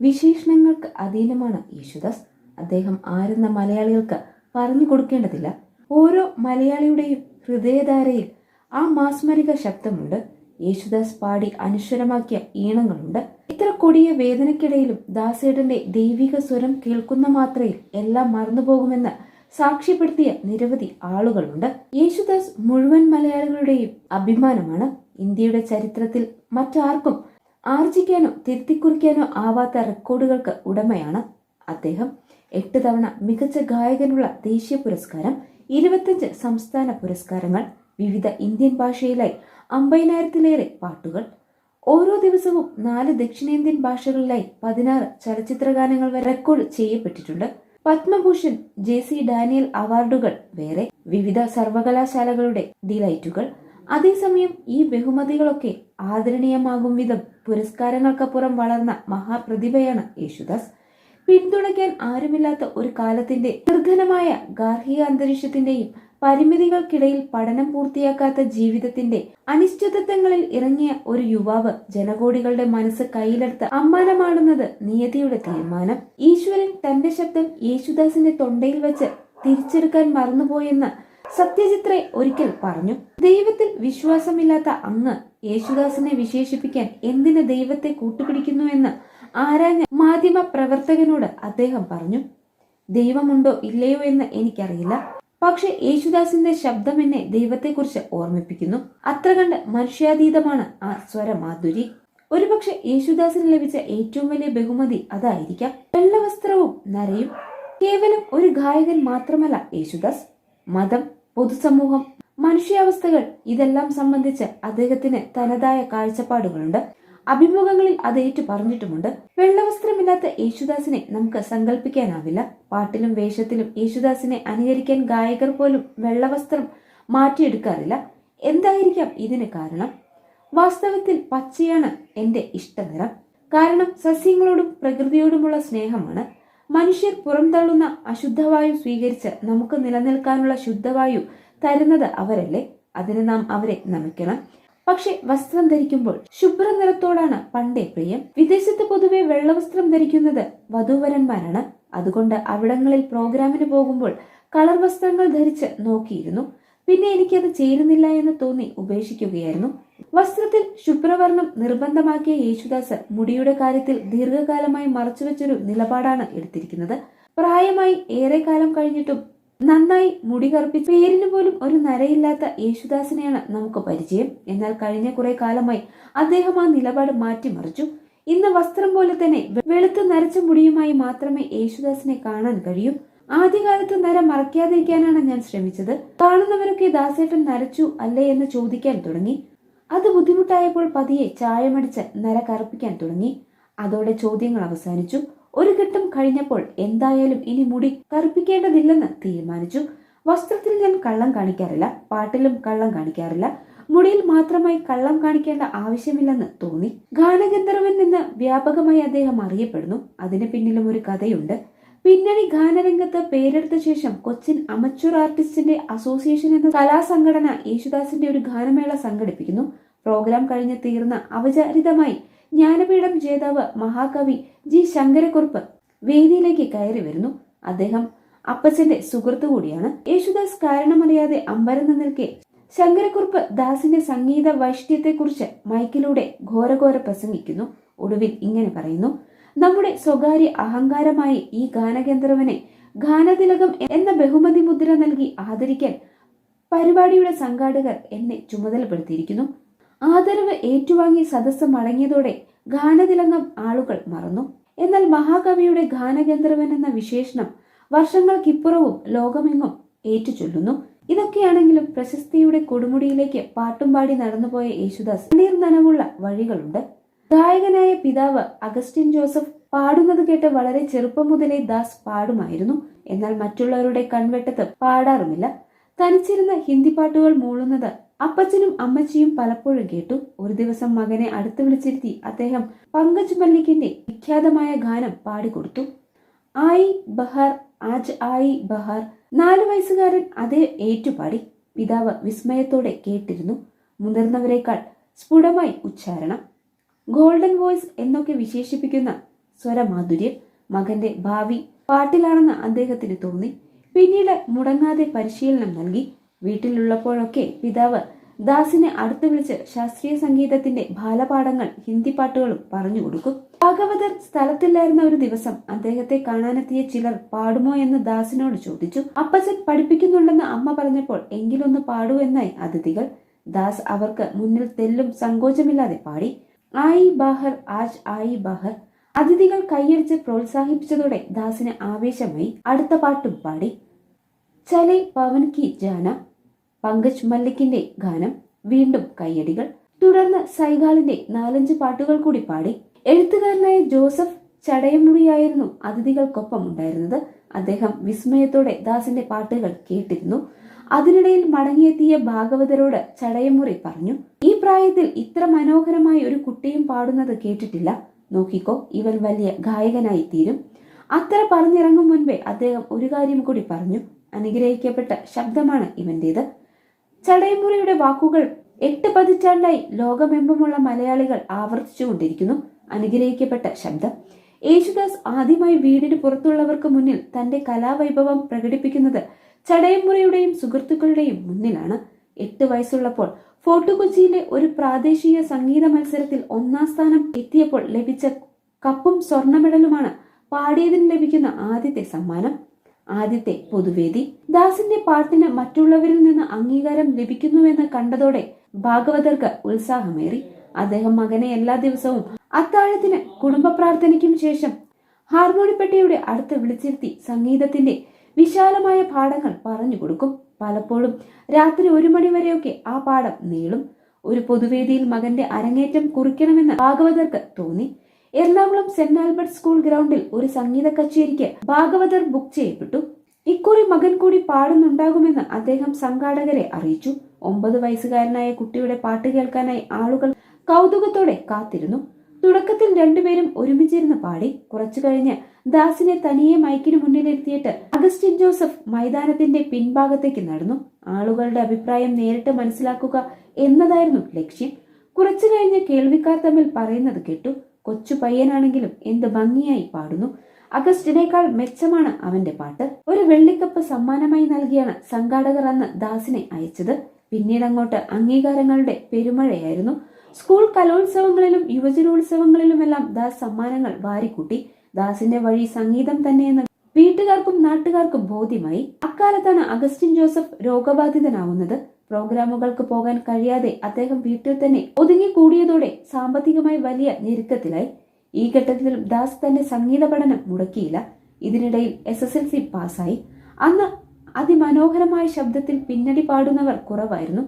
വിശേഷണങ്ങൾക്ക് അധീനമാണ് യേശുദാസ്. അദ്ദേഹം ആരെന്ന മലയാളികൾക്ക് പറഞ്ഞു കൊടുക്കേണ്ടതില്ല. ഓരോ മലയാളിയുടെയും ഹൃദയധാരയിൽ ആ മാസ്മരിക ശബ്ദമുണ്ട്. യേശുദാസ് പാടി അനശ്വരമാക്കിയ ഈണങ്ങളുണ്ട്. ഇത്ര കൊടിയ വേദനയ്ക്കിടയിലും ദാസേടന്റെ ദൈവിക സ്വരം കേൾക്കുന്ന മാത്രയിൽ എല്ലാം മറന്നുപോകുമെന്ന് സാക്ഷ്യപ്പെടുത്തിയ നിരവധി ആളുകളുണ്ട്. യേശുദാസ് മുഴുവൻ മലയാളികളുടെയും അഭിമാനമാണ്. ഇന്ത്യയുടെ ചരിത്രത്തിൽ മറ്റാർക്കും ആർജിക്കാനോ തിരുത്തിക്കുറിക്കാനോ ആവാത്ത റെക്കോർഡുകൾക്ക് ഉടമയാണ് അദ്ദേഹം. എട്ട് തവണ മികച്ച ഗായകനുള്ള ദേശീയ പുരസ്കാരം ഇരുപത്തഞ്ച് സംസ്ഥാന പുരസ്കാരങ്ങൾ വിവിധ ഇന്ത്യൻ ഭാഷയിലായി അമ്പതിനായിരത്തിലേറെ പാട്ടുകൾ. ഓരോ ദിവസവും നാല് ദക്ഷിണേന്ത്യൻ ഭാഷകളിലായി പതിനാറ് ചലച്ചിത്ര ഗാനങ്ങൾ വരെ റെക്കോർഡ് ചെയ്യപ്പെട്ടിട്ടുണ്ട്. പത്മഭൂഷൺ ജെ സി ഡാനിയൽ അവാർഡുകൾ വേറെ വിവിധ സർവകലാശാലകളുടെ ഡിലൈറ്റുകൾ അതേസമയം ഈ ബഹുമതികളൊക്കെ ആദരണീയമാകും വിധം പുരസ്കാരങ്ങൾക്കപ്പുറം വളർന്ന മഹാപ്രതിഭയാണ് യേശുദാസ്. പിന്തുണയ്ക്കാൻ ആരുമില്ലാത്ത ഒരു കാലത്തിന്റെ നിർധനമായ ഗാർഹിക അന്തരീക്ഷത്തിന്റെയും പരിമിതികൾക്കിടയിൽ പഠനം പൂർത്തിയാക്കാത്ത ജീവിതത്തിന്റെ അനിശ്ചിതത്വങ്ങളിൽ ഇറങ്ങിയ ഒരു യുവാവ് ജനകോടികളുടെ മനസ്സ് കയ്യിലെടുത്ത് അമ്മാനമാടുന്നത് നിയതിയുടെ തീരുമാനം. ഈശ്വരൻ തന്റെ ശബ്ദം യേശുദാസിന്റെ തൊണ്ടയിൽ വെച്ച് തിരിച്ചെടുക്കാൻ മറന്നുപോയെന്ന് സത്യജിത്രെ ഒരിക്കൽ പറഞ്ഞു ദൈവത്തിൽ വിശ്വാസമില്ലാത്ത അങ്ങ് യേശുദാസിനെ വിശേഷിപ്പിക്കാൻ എന്തിന് ദൈവത്തെ കൂട്ടുപിടിക്കുന്നു എന്ന് ആരാഞ്ഞ മാധ്യമ പ്രവർത്തകനോട് അദ്ദേഹം പറഞ്ഞു ദൈവമുണ്ടോ ഇല്ലയോ എന്ന് എനിക്കറിയില്ല. പക്ഷെ യേശുദാസിന്റെ ശബ്ദം എന്നെ ദൈവത്തെക്കുറിച്ച് ഓർമ്മിപ്പിക്കുന്നു. അത്ര കണ്ട് മനുഷ്യാതീതമാണ് ആ സ്വരമാധുരി. ഒരുപക്ഷെ യേശുദാസിന് ലഭിച്ച ഏറ്റവും വലിയ ബഹുമതി അതായിരിക്കാം. വെള്ളവസ്ത്രവും നരയും. കേവലം ഒരു ഗായകൻ മാത്രമല്ല യേശുദാസ്. മതം പൊതുസമൂഹം മനുഷ്യാവസ്ഥകൾ ഇതെല്ലാം സംബന്ധിച്ച് അദ്ദേഹത്തിന് തനതായ കാഴ്ചപ്പാടുകളുണ്ട്. അഭിമുഖങ്ങളിൽ അത് ഏറ്റു പറഞ്ഞിട്ടുമുണ്ട് വെള്ളവസ്ത്രമില്ലാത്ത യേശുദാസിനെ നമുക്ക് സങ്കല്പിക്കാനാവില്ല പാട്ടിലും വേഷത്തിലും യേശുദാസിനെ അനുകരിക്കാൻ ഗായകർ പോലും വെള്ളവസ്ത്രം മാറ്റിയെടുക്കാറില്ല. എന്തായിരിക്കാം ഇതിന് കാരണം? വാസ്തവത്തിൽ പച്ചയാണ് എന്റെ ഇഷ്ടനിറം. കാരണം സസ്യങ്ങളോടും പ്രകൃതിയോടുമുള്ള സ്നേഹമാണ്. മനുഷ്യർ പുറംതള്ളുന്ന അശുദ്ധവായു സ്വീകരിച്ച് നമുക്ക് നിലനിൽക്കാനുള്ള ശുദ്ധവായു തരുന്നത് അവരല്ലേ? അതിന് നാം അവരെ നമിക്കണം. പക്ഷെ വസ്ത്രം ധരിക്കുമ്പോൾ ശുഭ്ര നിറത്തോടാണ് പണ്ടേ പ്രിയം. വിദേശത്ത് പൊതുവെ വെള്ളവസ്ത്രം ധരിക്കുന്നത് വധൂവരന്മാരാണ്. അതുകൊണ്ട് അവിടങ്ങളിൽ പ്രോഗ്രാമിന് പോകുമ്പോൾ കളർ വസ്ത്രങ്ങൾ ധരിച്ച് നോക്കിയിരുന്നു. പിന്നെ എനിക്കത് ചേരുന്നില്ല എന്ന് തോന്നി ഉപേക്ഷിക്കുകയായിരുന്നു. വസ്ത്രത്തിൽ ശുഭ്രവർണം നിർബന്ധമാക്കിയ യേശുദാസ് മുടിയുടെ കാര്യത്തിൽ ദീർഘകാലമായി മറച്ചുവെച്ചൊരു നിലപാടാണ് എടുത്തിരിക്കുന്നത്. പ്രായമായി ഏറെക്കാലം കഴിഞ്ഞിട്ടും നന്നായി മുടി കറുപ്പിച്ച് പേരിന് പോലും ഒരു നരയില്ലാത്ത യേശുദാസിനെയാണ് നമുക്ക് പരിചയം. എന്നാൽ കഴിഞ്ഞ കുറെ കാലമായി അദ്ദേഹം ആ നിലപാട് മാറ്റിമറിച്ചു ഇന്ന് വസ്ത്രം പോലെ തന്നെ വെളുത്ത് നരച്ച മുടിയുമായി മാത്രമേ യേശുദാസിനെ കാണാൻ കഴിയൂ. ആദ്യകാലത്ത് നര മറയ്ക്കാതിരിക്കാനാണ് ഞാൻ ശ്രമിച്ചത്. കാണുന്നവരൊക്കെ ദാസേട്ടൻ നരച്ചു അല്ലേ എന്ന് ചോദിക്കാൻ തുടങ്ങി. അത് ബുദ്ധിമുട്ടായപ്പോൾ പതിയെ ചായമടിച്ച് നര കറുപ്പിക്കാൻ തുടങ്ങി. അതോടെ ചോദ്യങ്ങൾ അവസാനിച്ചു. ഒരു ഘട്ടം കഴിഞ്ഞപ്പോൾ എന്തായാലും ഇനി മുടി കറുപ്പിക്കേണ്ടതില്ലെന്ന് തീരുമാനിച്ചു. വസ്ത്രത്തിൽ ഞാൻ കള്ളം കാണിക്കാറില്ല പാട്ടിലും കള്ളം കാണിക്കാറില്ല. മുടിയിൽ മാത്രമായി കള്ളം കാണിക്കേണ്ട ആവശ്യമില്ലെന്ന് തോന്നി. ഗാനഗന്ധർവൻ നിന്ന് വ്യാപകമായി അദ്ദേഹം അറിയപ്പെടുന്നു. അതിന് പിന്നിലും ഒരു കഥയുണ്ട്. പിന്നണി ഗാനരംഗത്ത് പേരെടുത്ത ശേഷം കൊച്ചിൻ അമച്വർ ആർട്ടിസ്റ്റിന്റെ അസോസിയേഷൻ എന്ന കലാസംഘടന യേശുദാസിന്റെ ഒരു ഗാനമേള സംഘടിപ്പിക്കുന്നു. പ്രോഗ്രാം കഴിഞ്ഞ് തീർന്ന അവചാരിതമായി ജ്ഞാനപീഠം ജേതാവ് മഹാകവി ജി ശങ്കരക്കുറുപ്പ് വേദിയിലേക്ക് കയറി വരുന്നു. അദ്ദേഹം അപ്പച്ചന്റെ സുഹൃത്തു കൂടിയാണ്. യേശുദാസ് കാരണമറിയാതെ അമ്പരന്ന് നിൽക്കെ ശങ്കരക്കുറുപ്പ് ദാസിന്റെ സംഗീത വൈഷ്ട്യത്തെക്കുറിച്ച് മൈക്കിലൂടെ ഘോരഘോര പ്രസംഗിക്കുന്നു. ഒടുവിൽ ഇങ്ങനെ പറയുന്നു. നമ്മുടെ സ്വകാര്യ അഹങ്കാരമായി ഈ ഗാനഗന്ധർവനെ ഗാനതിലകം എന്ന ബഹുമതി മുദ്ര നൽകി ആദരിക്കാൻ പരിപാടിയുടെ സംഘാടകർ എന്നെ ചുമതലപ്പെടുത്തിയിരിക്കുന്നു. ആദരവ് ഏറ്റുവാങ്ങി സദസ്സ് മടങ്ങിയതോടെ ഗാനതിലകം ആളുകൾ മറന്നു. എന്നാൽ മഹാകവിയുടെ ഗാനഗന്ധർവൻ എന്ന വിശേഷണം വർഷങ്ങൾക്കിപ്പുറവും ലോകമെങ്ങും ഏറ്റുചൊല്ലുന്നു. ഇതൊക്കെയാണെങ്കിലും പ്രശസ്തിയുടെ കൊടുമുടിയിലേക്ക് പാട്ടും പാടി നടന്നുപോയ യേശുദാസ്. നീർ നനവുള്ള വഴികളുണ്ട്. ഗായകനായ പിതാവ് അഗസ്റ്റിൻ ജോസഫ് പാടുന്നത് കേട്ട് വളരെ ചെറുപ്പം മുതലേ ദാസ് പാടുമായിരുന്നു. എന്നാൽ മറ്റുള്ളവരുടെ കൺവെട്ടത്ത് പാടാറുമില്ല. തനിച്ചിരുന്ന ഹിന്ദി പാട്ടുകൾ മൂളുന്നത് അപ്പച്ചനും അമ്മച്ചിയും പലപ്പോഴും കേട്ടു. ഒരു ദിവസം മകനെ അടുത്ത് വിളിച്ചിരുത്തി അദ്ദേഹം പങ്കജ് മല്ലിക്കിന്റെ വിഖ്യാതമായ ഗാനം പാടിക്കൊടുത്തു. ആയി ബഹർ ആജ് ആയി ബഹർ നാല് വയസ്സുകാരൻ അതേ ഏറ്റുപാടി. പിതാവ് വിസ്മയത്തോടെ കേട്ടിരുന്നു. മുതിർന്നവരെക്കാൾ സ്ഫുടമായി ഉച്ചാരണം. ഗോൾഡൻ വോയിസ് എന്നൊക്കെ വിശേഷിപ്പിക്കുന്ന സ്വരമാധുര്യം മകന്റെ ഭാവി പാട്ടിലാണെന്ന് അദ്ദേഹത്തിന് തോന്നി. പിന്നീട് മുടങ്ങാതെ പരിശീലനം നൽകി. വീട്ടിലുള്ളപ്പോഴൊക്കെ പിതാവ് ദാസിനെ അടുത്തു വിളിച്ച് ശാസ്ത്രീയ സംഗീതത്തിന്റെ ബാലപാഠങ്ങൾ ഹിന്ദി പാട്ടുകളും പറഞ്ഞു കൊടുക്കും. ഭാഗവതർ സ്ഥലത്തില്ലായിരുന്ന ഒരു ദിവസം അദ്ദേഹത്തെ കാണാനെത്തിയ ചിലർ പാടുമോ എന്ന് ദാസിനോട് ചോദിച്ചു. അപ്പച്ചൻ പഠിപ്പിക്കുന്നുണ്ടെന്ന് അമ്മ പറഞ്ഞപ്പോൾ എങ്കിലൊന്ന് പാടൂ എന്നായി അതിഥികൾ. ദാസ് അവർക്ക് മുന്നിൽ തെല്ലും സങ്കോചമില്ലാതെ പാടി. ആയി ബാഹർ ആജ് ആയി ബാഹർ. അതിഥികൾ കൈയടിച്ച് പ്രോത്സാഹിപ്പിച്ചതോടെ ദാസിന് ആവേശമായി അടുത്ത പാട്ടും പാടി. ചലേ പവൻ കി ജാന പങ്കജ് മല്ലിക്കിന്റെ ഗാനം വീണ്ടും കയ്യടികൾ. തുടർന്ന് സൈഗാളിന്റെ നാലഞ്ച് പാട്ടുകൾ കൂടി പാടി. എഴുത്തുകാരനായ ജോസഫ് ചടയമുറിയായിരുന്നു അതിഥികൾക്കൊപ്പം ഉണ്ടായിരുന്നത്. അദ്ദേഹം വിസ്മയത്തോടെ ദാസിന്റെ പാട്ടുകൾ കേട്ടിരുന്നു. അതിനിടയിൽ മടങ്ങിയെത്തിയ ഭാഗവതരോട് ചടയമുറി പറഞ്ഞു ഈ പ്രായത്തിൽ ഇത്ര മനോഹരമായി ഒരു കുട്ടിയും പാടുന്നത് കേട്ടിട്ടില്ല. നോക്കിക്കോ ഇവൻ വലിയ ഗായകനായി തീരും അത്ര പറഞ്ഞിറങ്ങും മുൻപേ അദ്ദേഹം ഒരു കാര്യം കൂടി പറഞ്ഞു അനുഗ്രഹിക്കപ്പെട്ട ശബ്ദമാണ് ഇവന്റേത്. ചടയമുറിയുടെ വാക്കുകൾ എട്ട് പതിറ്റാണ്ടായി ലോകമെമ്പുമുള്ള മലയാളികൾ ആവർത്തിച്ചുകൊണ്ടിരിക്കുന്നു അനുഗ്രഹിക്കപ്പെട്ട ശബ്ദം. യേശുദാസ് ആദ്യമായി വീടിന് പുറത്തുള്ളവർക്ക് മുന്നിൽ തന്റെ കലാവൈഭവം പ്രകടിപ്പിക്കുന്നത് ചടയമുറിയുടെയും സുഹൃത്തുക്കളുടെയും മുന്നിലാണ്. എട്ട് വയസ്സുള്ളപ്പോൾ ഫോർട്ട് കൊച്ചിയിലെ ഒരു പ്രാദേശിക സംഗീത മത്സരത്തിൽ ഒന്നാം സ്ഥാനം എത്തിയപ്പോൾ ലഭിച്ച കപ്പും സ്വർണ മെഡലുമാണ് പാടിയതിന് ലഭിക്കുന്ന ആദ്യത്തെ സമ്മാനം. ആദ്യത്തെ പൊതുവേദി. ദാസിന്റെ പാട്ടിന് മറ്റുള്ളവരിൽ നിന്ന് അംഗീകാരം ലഭിക്കുന്നുവെന്ന് കണ്ടതോടെ ഭാഗവതർക്ക് ഉത്സാഹമേറി. അദ്ദേഹം മകനെ എല്ലാ ദിവസവും അത്താഴത്തിന് കുടുംബ പ്രാർത്ഥനയ്ക്കും ശേഷം ഹാർമോണിപ്പെട്ടിയുടെ അടുത്ത് വിളിച്ചിരുത്തി സംഗീതത്തിന്റെ വിശാലമായ പാഠങ്ങൾ പറഞ്ഞു കൊടുക്കും. പലപ്പോഴും രാത്രി ഒരു മണിവരെയൊക്കെ ആ പാഠം നീളും. ഒരു പൊതുവേദിയിൽ മകന്റെ അരങ്ങേറ്റം കുറിക്കണമെന്ന് ഭാഗവതർക്ക് തോന്നി. എറണാകുളം സെന്റ് ആൽബർട്ട് സ്കൂൾ ഗ്രൗണ്ടിൽ ഒരു സംഗീത കച്ചേരിക്ക് ഭാഗവതർ ബുക്ക് ചെയ്യപ്പെട്ടു. ഇക്കുറി മകൻ കൂടി പാടുന്നുണ്ടാകുമെന്ന് അദ്ദേഹം സംഘാടകരെ അറിയിച്ചു. ഒമ്പത് വയസ്സുകാരനായ കുട്ടിയുടെ പാട്ട് കേൾക്കാനായി ആളുകൾ കൗതുകത്തോടെ കാത്തിരുന്നു. തുടക്കത്തിൽ രണ്ടുപേരും ഒരുമിച്ചിരുന്ന് പാടി. കുറച്ചു കഴിഞ്ഞ് ദാസിനെ തനിയെ മൈക്കിന് മുന്നിലിരുത്തിയിട്ട് അഗസ്റ്റിൻ ജോസഫ് മൈതാനത്തിന്റെ പിൻഭാഗത്തേക്ക് നടന്നു. ആളുകളുടെ അഭിപ്രായം നേരിട്ട് മനസ്സിലാക്കുക എന്നതായിരുന്നു ലക്ഷ്യം. കുറച്ചു കഴിഞ്ഞ് കേൾവിക്കാർ തമ്മിൽ പറയുന്നത് കേട്ടു. കൊച്ചു പയ്യനാണെങ്കിലും എന്ത് ഭംഗിയായി പാടുന്നു. അഗസ്റ്റിനേക്കാൾ മെച്ചമാണ് അവന്റെ പാട്ട്. ഒരു വെള്ളിക്കപ്പ് സമ്മാനമായി നൽകിയാണ് സംഘാടകർ അന്ന് ദാസിനെ അയച്ചത്. പിന്നീട് അങ്ങോട്ട് അംഗീകാരങ്ങളുടെ പെരുമഴയായിരുന്നു. സ്കൂൾ കലോത്സവങ്ങളിലും യുവജനോത്സവങ്ങളിലുമെല്ലാം ദാസ് സമ്മാനങ്ങൾ വാരിക്കൂട്ടി. ദാസിന്റെ വഴി സംഗീതം തന്നെയെന്ന് വീട്ടുകാർക്കും നാട്ടുകാർക്കും ബോധ്യമായി. അക്കാലത്താണ് അഗസ്റ്റിൻ ജോസഫ് രോഗബാധിതനാവുന്നത്. പ്രോഗ്രാമുകൾക്ക് പോകാൻ കഴിയാതെ അദ്ദേഹം വീട്ടിൽ തന്നെ ഒതുങ്ങിക്കൂടിയതോടെ സാമ്പത്തികമായി വലിയ ഞെരുക്കത്തിലായി. ഈ ഘട്ടത്തിൽ ദാസ് തന്റെ സംഗീത പഠനം മുടക്കിയില്ല. ഇതിനിടയിൽ എസ് എസ് എൽ സി പാസ്സായി. അന്ന് അതിമനോഹരമായ ശബ്ദത്തിൽ പിന്നണി പാടുന്നവർ കുറവായിരുന്നു.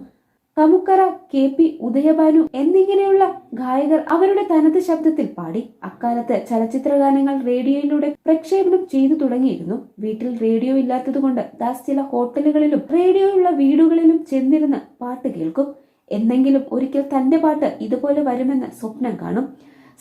കമുക്കറ കെ പി ഉദയഭാനു എന്നിങ്ങനെയുള്ള ഗായകർ അവരുടെ തനത് ശബ്ദത്തിൽ പാടി. അക്കാലത്ത് ചലച്ചിത്ര ഗാനങ്ങൾ റേഡിയോയിലൂടെ പ്രക്ഷേപണം ചെയ്തു തുടങ്ങിയിരുന്നു. വീട്ടിൽ റേഡിയോ ഇല്ലാത്തതുകൊണ്ട് ദാസ് ചില ഹോട്ടലുകളിലും റേഡിയോയുള്ള വീടുകളിലും ചെന്നിരുന്ന് പാട്ട് കേൾക്കും. എന്നെങ്കിലും ഒരിക്കൽ തന്റെ പാട്ട് ഇതുപോലെ വരുമെന്ന് സ്വപ്നം കാണും.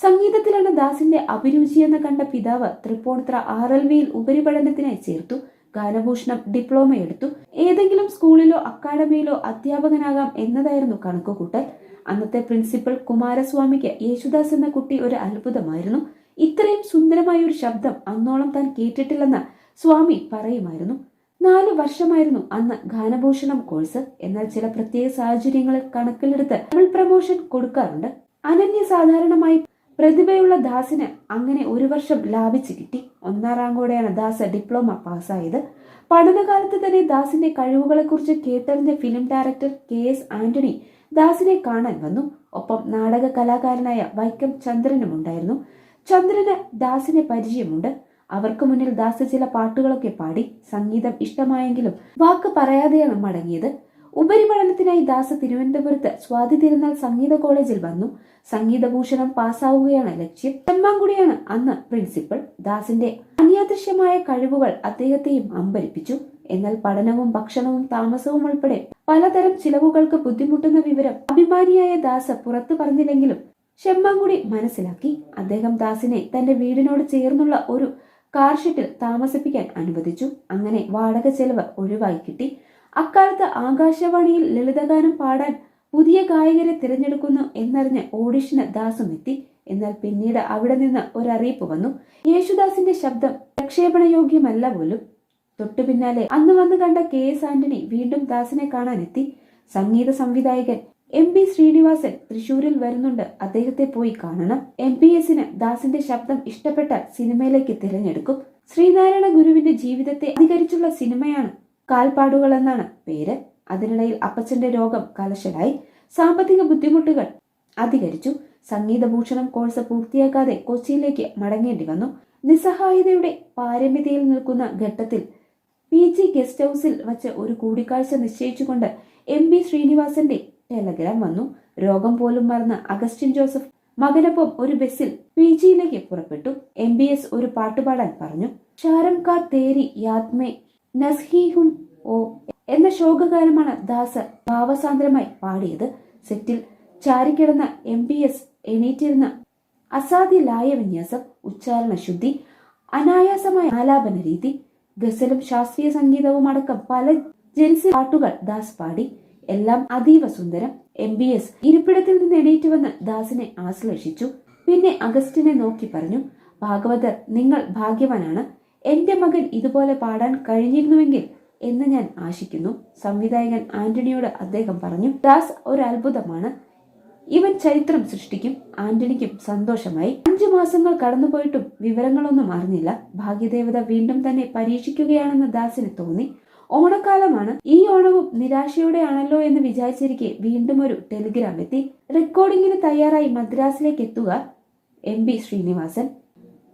സംഗീതത്തിലാണ് ദാസിന്റെ അഭിരുചിയെന്ന് കണ്ട പിതാവ് തൃപ്പൂണിത്ര ആർ എൽ വിയിൽ ഉപരിപഠനത്തിനായി ചേർത്തു. ഗാനഭൂഷണം ഡിപ്ലോമ എടുത്തു. ഏതെങ്കിലും സ്കൂളിലോ അക്കാഡമിയിലോ അധ്യാപകനാകാം എന്നതായിരുന്നു കണക്കുകൂട്ടൽ. അന്നത്തെ പ്രിൻസിപ്പൽ കുമാരസ്വാമിക്ക് യേശുദാസ് എന്ന കുട്ടി ഒരു അത്ഭുതമായിരുന്നു. ഇത്രയും സുന്ദരമായ ഒരു ശബ്ദം അന്നോളം താൻ കേട്ടിട്ടില്ലെന്ന് സ്വാമി പറയുമായിരുന്നു. നാല് വർഷമായിരുന്നു അന്ന് ഗാനഭൂഷണം കോഴ്സ്. എന്നാൽ ചില പ്രത്യേക സാഹചര്യങ്ങളിൽ കണക്കിലെടുത്ത് ഡബിൾ പ്രമോഷൻ കൊടുക്കാറുണ്ട്. അനന്യ സാധാരണമായി പ്രതിഭയുള്ള ദാസിന് അങ്ങനെ ഒരു വർഷം ലാഭിച്ചു കിട്ടി. ഒന്നാം റാങ്കോടെയാണ് ദാസ് ഡിപ്ലോമ പാസ്സായത്. പഠനകാലത്ത് തന്നെ ദാസിന്റെ കഴിവുകളെക്കുറിച്ച് കേട്ടറിഞ്ഞ film director K S Antony ദാസിനെ കാണാൻ വന്നു. ഒപ്പം നാടക കലാകാരനായ വൈക്കം ചന്ദ്രനും ഉണ്ടായിരുന്നു. ചന്ദ്രന് ദാസിനെ പരിചയമുണ്ട്. അവർക്ക് മുന്നിൽ ദാസ് ചില പാട്ടുകളൊക്കെ പാടി സംഗീതം ഇഷ്ടമായെങ്കിലും വാക്ക് പറയാതെയാണ് മടങ്ങിയത്. ഉപരിപഠനത്തിനായി ദാസ് തിരുവനന്തപുരത്ത് സ്വാതി തിരുനാൾ സംഗീത കോളേജിൽ വന്നു. സംഗീതഭൂഷണം പാസ്സാവുകയാണ് ലക്ഷ്യം. ചെമ്മാങ്കുടിയാണ് അന്ന് പ്രിൻസിപ്പൽ ദാസിന്റെ അന്യാദൃശ്യമായ കഴിവുകൾ അദ്ദേഹത്തെയും അമ്പരിപ്പിച്ചു. എന്നാൽ പഠനവും ഭക്ഷണവും താമസവും ഉൾപ്പെടെ പലതരം ചിലവുകൾക്ക് ബുദ്ധിമുട്ടുന്ന വിവരം അഭിമാനിയായ ദാസ് പുറത്തു പറഞ്ഞില്ലെങ്കിലും ഷെമ്മാങ്കുടി മനസ്സിലാക്കി. അദ്ദേഹം ദാസിനെ തന്റെ വീടിനോട് ചേർന്നുള്ള ഒരു കാർ താമസിപ്പിക്കാൻ അനുവദിച്ചു. അങ്ങനെ വാടക ചെലവ് ഒഴിവായി കിട്ടി. അക്കാലത്ത് ആകാശവാണിയിൽ ലളിതഗാനം പാടാൻ പുതിയ ഗായകരെ തിരഞ്ഞെടുക്കുന്നു എന്നറിഞ്ഞ് ഓഡിഷന് ദാസും എത്തി. എന്നാൽ പിന്നീട് അവിടെ നിന്ന് ഒരറിയിപ്പ് വന്നു. യേശുദാസിന്റെ ശബ്ദം പ്രക്ഷേപണയോഗ്യമല്ല പോലും. തൊട്ടു പിന്നാലെ അന്ന് വന്ന് കണ്ട കെ എസ് ആന്റണി വീണ്ടും ദാസിനെ കാണാനെത്തി. സംഗീത സംവിധായകൻ എം പി ശ്രീനിവാസൻ തൃശൂരിൽ വരുന്നുണ്ട്. അദ്ദേഹത്തെ പോയി കാണണം. എം പി എസിന് ദാസിന്റെ ശബ്ദം ഇഷ്ടപ്പെട്ട സിനിമയിലേക്ക് തിരഞ്ഞെടുക്കും. ശ്രീനാരായണ ഗുരുവിന്റെ ജീവിതത്തെ അധികരിച്ചുള്ള സിനിമയാണ് കാൽപ്പാടുകൾ എന്നാണ് പേര്. അതിനിടയിൽ അപ്പച്ചന്റെ രോഗം കലശലായി. സാമ്പത്തിക ബുദ്ധിമുട്ടുകൾ അധികരിച്ചു. സംഗീതഭൂഷണം കോഴ്സ് പൂർത്തിയാക്കാതെ കൊച്ചിയിലേക്ക് മടങ്ങേണ്ടി വന്നു. നിസ്സഹായതയുടെ പാരമ്യതയിൽ നിൽക്കുന്ന ഘട്ടത്തിൽ പി ജി ഗസ്റ്റ് ഹൗസിൽ വച്ച് ഒരു കൂടിക്കാഴ്ച നിശ്ചയിച്ചുകൊണ്ട് എം ബി ശ്രീനിവാസന്റെ ടെലഗ്രാം വന്നു. രോഗം പോലും മറന്ന് അഗസ്റ്റിൻ ജോസഫ് മകനൊപ്പം ഒരു ബസ്സിൽ പി ജിയിലേക്ക് പുറപ്പെട്ടു. എം ബി എസ് ഒരു പാട്ടുപാടാൻ പറഞ്ഞു. ഷാരം കാ തേരി യാത്മേ നസ്ഹീഹും ഓ എന്ന ശോകഗാനമാണ് ദാസ് ഭാവസാന്ദ്രമായി പാടിയത്. സെറ്റിൽ ചാരിക്കിടന്ന എം ബി എസ് എണീറ്റിരുന്ന അസാധ്യ ലായവിന്യാസം ഉച്ചാരണ ശുദ്ധി അനായാസമായ ആലാപന രീതി ഗസലും ശാസ്ത്രീയ സംഗീതവും അടക്കം പല ജെൻസി പാട്ടുകൾ ദാസ് പാടി. എല്ലാം അതീവ സുന്ദരം. എം ബി എസ് ഇരിപ്പിടത്തിൽ നിന്ന് എണീറ്റ് വന്ന് ദാസിനെ ആശ്ലേഷിച്ചു. പിന്നെ അഗസ്റ്റിനെ നോക്കി പറഞ്ഞു ഭാഗവതർ നിങ്ങൾ ഭാഗ്യവാനാണ്. എന്റെ മകൻ ഇതുപോലെ പാടാൻ കഴിഞ്ഞിരുന്നുവെങ്കിൽ എന്ന് ഞാൻ ആശിക്കുന്നു. സംവിധായകൻ ആന്റണിയോട് അദ്ദേഹം പറഞ്ഞു ദാസ് ഒരു അത്ഭുതമാണ്. ഇവൻ ചരിത്രം സൃഷ്ടിക്കും. ആന്റണിക്കും സന്തോഷമായി. അഞ്ചു മാസങ്ങൾ കടന്നുപോയിട്ടും വിവരങ്ങളൊന്നും അറിഞ്ഞില്ല. ഭാഗ്യദേവത വീണ്ടും തന്നെ പരീക്ഷിക്കുകയാണെന്ന് ദാസിന് തോന്നി. ഓണക്കാലമാണ്. ഈ ഓണവും നിരാശയോടെയാണല്ലോ എന്ന് വിചാരിച്ചിരിക്കെ വീണ്ടും ഒരു ടെലിഗ്രാം എത്തി. റെക്കോർഡിംഗിന് തയ്യാറായി മദ്രാസിലേക്ക് എത്തുക എം ബി ശ്രീനിവാസൻ.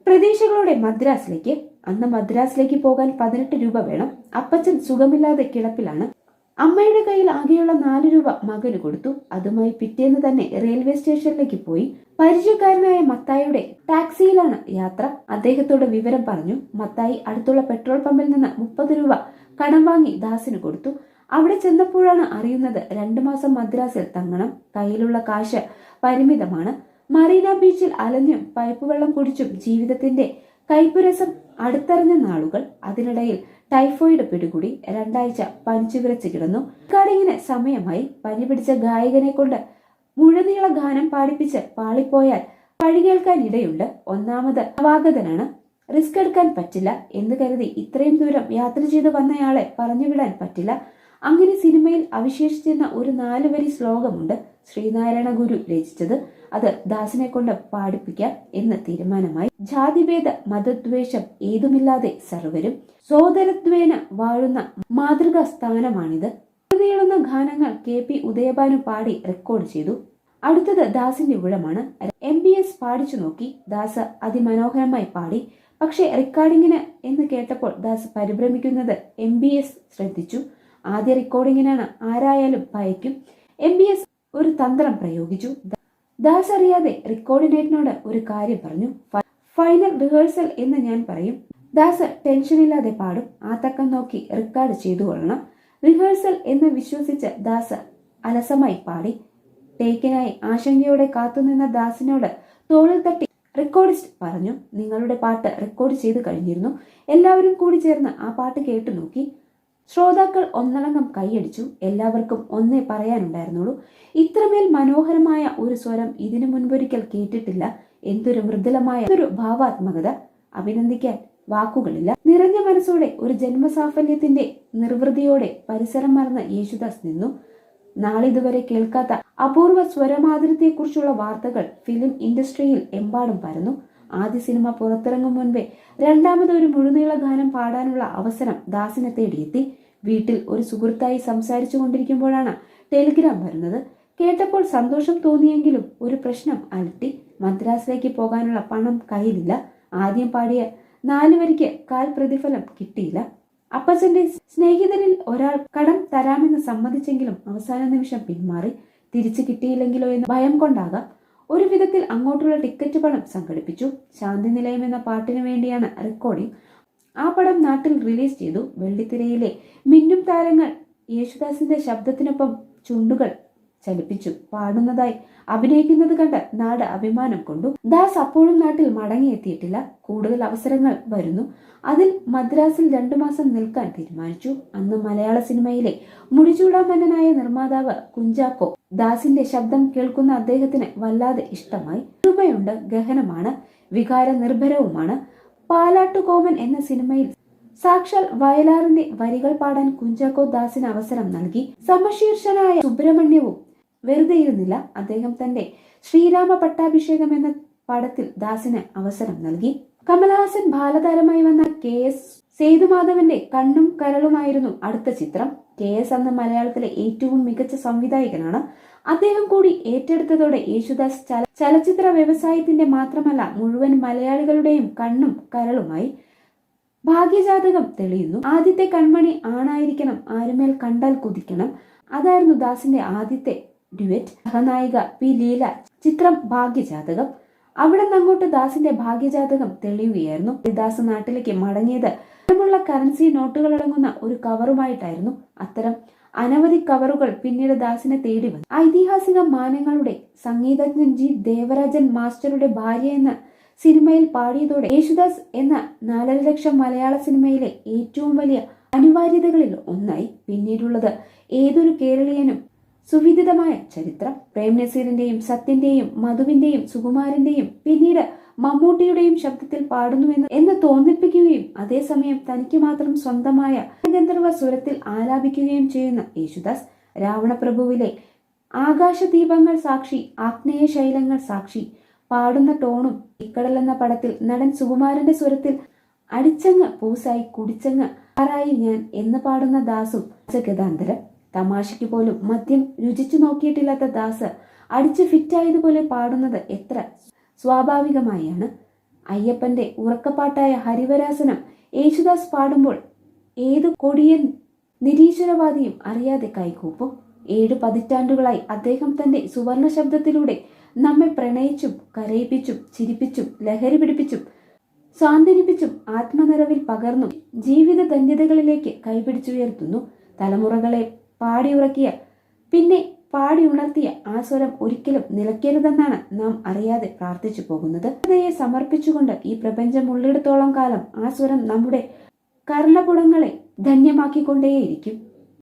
പ്രതീക്ഷകളോടെ മദ്രാസിലേക്ക് അന്ന് മദ്രാസിലേക്ക് പോകാൻ പതിനെട്ട് രൂപ വേണം. അപ്പച്ചൻ സുഖമില്ലാതെ കിടപ്പിലാണ്. അമ്മയുടെ കയ്യിൽ ആകെയുള്ള നാല് രൂപ മകന് കൊടുത്തു. അതുമായി പിറ്റേന്ന് തന്നെ റെയിൽവേ സ്റ്റേഷനിലേക്ക് പോയി. പരിചയക്കാരനായ മത്തായിയുടെ ടാക്സിയിലാണ് യാത്ര. അദ്ദേഹത്തോട് വിവരം പറഞ്ഞു. മത്തായി അടുത്തുള്ള പെട്രോൾ പമ്പിൽ നിന്ന് മുപ്പത് രൂപ കടം വാങ്ങി ദാസിന് കൊടുത്തു. അവിടെ ചെന്നപ്പോഴാണ് അറിയുന്നത് രണ്ടു മാസം മദ്രാസിൽ തങ്ങണം. കയ്യിലുള്ള കാശ് പരിമിതമാണ്. മറീന ബീച്ചിൽ അലഞ്ഞും പൈപ്പ് വെള്ളം കുടിച്ചും ജീവിതത്തിന്റെ കൈപ്പുരസം അടുത്തറിഞ്ഞ നാളുകൾ അതിനിടയിൽ ടൈഫോയിഡ് പിടികൂടി രണ്ടാഴ്ച പനിച്ചു വിറച്ചു കിടന്നു. കടിങ്ങിന് സമയമായി പനി പിടിച്ച ഗായകനെ കൊണ്ട് മുഴുനീള ഗാനം പാടിപ്പിച്ച് പാളിപ്പോയാൽ പഴി കേൾക്കാൻ ഇടയുണ്ട്. ഒന്നാമത് നവാഗതനാണ് റിസ്ക് എടുക്കാൻ പറ്റില്ല എന്ന് കരുതി ഇത്രയും ദൂരം യാത്ര ചെയ്ത് വന്നയാളെ പറഞ്ഞുവിടാൻ പറ്റില്ല. അങ്ങനെ സിനിമയിൽ അവശേഷിച്ചിരുന്ന ഒരു നാലുവരി ശ്ലോകമുണ്ട്. ശ്രീനാരായണ ഗുരു രചിച്ചത് അത് ദാസിനെ കൊണ്ട് പാടിപ്പിക്കാം എന്ന് തീരുമാനമായി. ജാതിഭേദ മതദ്വേഷം ഏതുമില്ലാതെ സർവരും സോദരത്വേന വാഴുന്ന മാതൃകാ സ്ഥാനമാണിത്. നീളുന്ന ഗാനങ്ങൾ കെ പി ഉദയഭാനു പാടി റെക്കോർഡ് ചെയ്തു. അടുത്തത് ദാസിന്റെ ഉഴമാണ്. എം ബി എസ് പാടിച്ചു നോക്കി. ദാസ് അതിമനോഹരമായി പാടി. പക്ഷേ റെക്കോർഡിങ്ങിന് എന്ന് കേട്ടപ്പോൾ ദാസ് പരിഭ്രമിക്കുന്നത് എം ബി എസ് ശ്രദ്ധിച്ചു. ആദ്യ റെക്കോർഡിങ്ങിനാണ് ആരായാലും ഭയക്കും എം ബി എസ് ഒരു തന്ത്രം പ്രയോഗിച്ചു. ദാസ് അറിയാതെ റിക്കോർഡിനേറ്റിനോട് ഒരു കാര്യം പറഞ്ഞു. ഫൈനൽ റിഹേഴ്സൽ എന്ന് ഞാൻ പറയും. ദാസ് ടെൻഷനില്ലാതെ പാടും. ആ തക്കം നോക്കി റെക്കോർഡ് ചെയ്തു കൊള്ളണം. റിഹേഴ്സൽ എന്ന് വിശ്വസിച്ച് ദാസ് അലസമായി പാടി. ടേക്കിനായി ആശങ്കയോടെ കാത്തുനിന്ന ദാസിനോട് തോളിൽ തട്ടി റെക്കോർഡിസ്റ്റ് പറഞ്ഞു. നിങ്ങളുടെ പാട്ട് റെക്കോർഡ് ചെയ്ത് കഴിഞ്ഞിരുന്നു. എല്ലാവരും കൂടി ചേർന്ന് ആ പാട്ട് കേട്ടു നോക്കി ശ്രോതാക്കൾ ഒന്നടങ്കം കൈയടിച്ചു. എല്ലാവർക്കും ഒന്നേ പറയാനുണ്ടായിരുന്നുള്ളൂ. ഇത്രമേൽ മനോഹരമായ ഒരു സ്വരം ഇതിനു മുൻപൊരിക്കൽ കേട്ടിട്ടില്ല. എന്തൊരു മൃദുലമായ ഒരു ഭാവാത്മകത. അഭിനന്ദിക്കാൻ വാക്കുകളില്ല. നിറഞ്ഞ മനസ്സോടെ ഒരു ജന്മസാഫല്യത്തിന്റെ നിർവൃതിയോടെ പരിസരം മറന്ന യേശുദാസ് നിന്നു. നാളിതുവരെ കേൾക്കാത്ത അപൂർവ സ്വരമാതിരത്തെക്കുറിച്ചുള്ള വാർത്തകൾ ഫിലിം ഇൻഡസ്ട്രിയിൽ എമ്പാടും പരന്നു. ആദ്യ സിനിമ പുറത്തിറങ്ങും മുൻപേ രണ്ടാമത് ഒരു മുഴുനീള ഗാനം പാടാനുള്ള അവസരം ദാസിനെ തേടിയെത്തി. വീട്ടിൽ ഒരു സുഹൃത്തായി സംസാരിച്ചു കൊണ്ടിരിക്കുമ്പോഴാണ് ടെലിഗ്രാം വരുന്നത്. കേട്ടപ്പോൾ സന്തോഷം തോന്നിയെങ്കിലും ഒരു പ്രശ്നം അലട്ടി. മദ്രാസിലേക്ക് പോകാനുള്ള പണം കയ്യിലില്ല. ആദ്യം പാടിയ നാലു കാൽ പ്രതിഫലം കിട്ടിയില്ല. അപ്പച്ചന്റെ സ്നേഹിതരിൽ ഒരാൾ കടം തരാമെന്ന് സമ്മതിച്ചെങ്കിലും അവസാന നിമിഷം പിന്മാറി. തിരിച്ചു കിട്ടിയില്ലെങ്കിലോ എന്ന് ഭയം കൊണ്ടാകാം. ഒരു വിധത്തിൽ അങ്ങോട്ടുള്ള ടിക്കറ്റ് പണം സംഘടിപ്പിച്ചു. ശാന്തി നിലയം എന്ന പാട്ടിനു വേണ്ടിയാണ് റെക്കോർഡിംഗ് ആ പടം നാട്ടിൽ റിലീസ് ചെയ്തു. വെള്ളിത്തിരയിലെ മിന്നും താരങ്ങൾ യേശുദാസിന്റെ ശബ്ദത്തിനൊപ്പം ചുണ്ടുകൾ ചലിപ്പിച്ചു. പാടുന്നതായി അഭിനയിക്കുന്നത് കണ്ട് നാട് അഭിമാനം കൊണ്ടു. ദാസ് അപ്പോഴും നാട്ടിൽ മടങ്ങിയെത്തിയിട്ടില്ല. കൂടുതൽ അവസരങ്ങൾ വരുന്നു. അതിൽ മദ്രാസിൽ രണ്ടു മാസം നിൽക്കാൻ തീരുമാനിച്ചു. അന്ന് മലയാള സിനിമയിലെ മുടിചൂടാമന്നനായ നിർമ്മാതാവ് കുഞ്ചാക്കോ ദാസിന്റെ ശബ്ദം കേൾക്കുന്ന അദ്ദേഹത്തിന് വല്ലാതെ ഇഷ്ടമായി. കൃപയുണ്ട് ഗഹനമാണ് വികാര നിർഭരവുമാണ്. പാലാട്ടുകോമൻ എന്ന സിനിമയിൽ സാക്ഷാൽ വയലാറിന്റെ വരികൾ പാടാൻ കുഞ്ചാക്കോ ദാസിന് അവസരം നൽകി. സമശീർഷനായ സുബ്രഹ്മണ്യവും വെറുതെ ഇരുന്നില്ല അദ്ദേഹം തന്റെ ശ്രീരാമ പട്ടാഭിഷേകം എന്ന പടത്തിൽ ദാസിന് അവസരം നൽകി. കമലഹാസൻ ബാലതാരമായി വന്ന കെ എസ് സേതുമാധവന്റെ കണ്ണും കരളുമായിരുന്നു അടുത്ത ചിത്രം. കെ എസ് അന്ന് മലയാളത്തിലെ ഏറ്റവും മികച്ച സംവിധായകനാണ്. അദ്ദേഹം കൂടി ഏറ്റെടുത്തതോടെ യേശുദാസ് ചലച്ചിത്ര വ്യവസായത്തിന്റെ മാത്രമല്ല മുഴുവൻ മലയാളികളുടെയും കണ്ണും കരളുമായി ഭാഗ്യജാതകം തെളിയുന്നു. ആദ്യത്തെ കൺമണി ആണായിരിക്കണം ആരുമേൽ കണ്ടാൽ കുതിക്കണം. അതായിരുന്നു ദാസിന്റെ ആദ്യത്തെ ഡ്യുവറ്റ് സഹനായിക പി. ലീല ചിത്രം ഭാഗ്യജാതകം. അവിടെ നിന്നങ്ങോട്ട് ദാസിന്റെ ഭാഗ്യജാതകം തെളിയുകയായിരുന്നു. ദാസ് നാട്ടിലേക്ക് മടങ്ങിയത് ഇത്തരമുള്ള കറൻസി നോട്ടുകൾ അടങ്ങുന്ന ഒരു കവറുമായിട്ടായിരുന്നു അത്തരം അനവധി കവറുകൾ പിന്നീട് ദാസിനെ തേടി വന്നു ഐതിഹാസിക മാനങ്ങളുടെ സംഗീതജ്ഞൻ ജി. ദേവരാജൻ മാസ്റ്ററുടെ ഭാര്യ എന്ന സിനിമയിൽ പാടിയതോടെ യേശുദാസ് എന്ന നാലര ലക്ഷം മലയാള സിനിമയിലെ ഏറ്റവും വലിയ അനിവാര്യതകളിൽ ഒന്നായി പിന്നീടുള്ളത് ഏതൊരു കേരളീയനും സുവിദിതമായ ചരിത്രം. പ്രേം നസീറിന്റെയും സത്യന്റെയും മധുവിന്റെയും സുകുമാരന്റെയും പിന്നീട് മമ്മൂട്ടിയുടെയും ശബ്ദത്തിൽ പാടുന്നുവെന്ന് എന്ന് തോന്നിപ്പിക്കുകയും അതേസമയം തനിക്ക് മാത്രം സ്വന്തമായ ഗന്ധർവ സ്വരത്തിൽ ആലാപിക്കുകയും ചെയ്യുന്ന യേശുദാസ് രാവണപ്രഭുവിലെ ആകാശദീപങ്ങൾ സാക്ഷി ആഗ്നേയ ശൈലങ്ങൾ സാക്ഷി പാടുന്ന ടോണും ഇക്കടൽ എന്ന പടത്തിൽ നടൻ സുകുമാരന്റെ സ്വരത്തിൽ അടിച്ചങ്ങ് പൂസായി കുടിച്ചങ്ങ് ആറായി ഞാൻ എന്ന് പാടുന്ന ദാസും ഗതാന്തരം തമാശയ്ക്ക് പോലും മദ്യം രുചിച്ചു നോക്കിയിട്ടില്ലാത്ത ദാസ് അടിച്ച് ഫിറ്റായതുപോലെ പാടുന്നത് എത്ര സ്വാഭാവികമായാണ്. അയ്യപ്പന്റെ ഉറക്കപ്പാട്ടായ ഹരിവരാസനം യേശുദാസ് പാടുമ്പോൾ ഏത് കൊടിയൻ നിരീശ്വരവാദിയും അറിയാതെ കൈകൂപ്പും. ഏഴ് പതിറ്റാണ്ടുകളായി അദ്ദേഹം തന്റെ സുവർണ ശബ്ദത്തിലൂടെ നമ്മെ പ്രണയിച്ചും കരയിപ്പിച്ചും ചിരിപ്പിച്ചും ലഹരി പിടിപ്പിച്ചും സ്വാന്തനിപ്പിച്ചും ആത്മനിറവിൽ പകർന്നും ജീവിത ധന്യതകളിലേക്ക് കൈപിടിച്ചുയർത്തുന്നു. തലമുറകളെ പാടിയുറക്കിയ പിന്നെ പാടി ഉണർത്തിയ ആ സ്വരം ഒരിക്കലും നിലയ്ക്കരുതെന്നാണ് നാം അറിയാതെ പ്രാർത്ഥിച്ചു പോകുന്നത്. ഹൃദയെ സമർപ്പിച്ചുകൊണ്ട് ഈ പ്രപഞ്ചം ഉള്ളിടത്തോളം കാലം ആ സ്വരം നമ്മുടെ കർണപുടങ്ങളെ ധന്യമാക്കിക്കൊണ്ടേയിരിക്കും.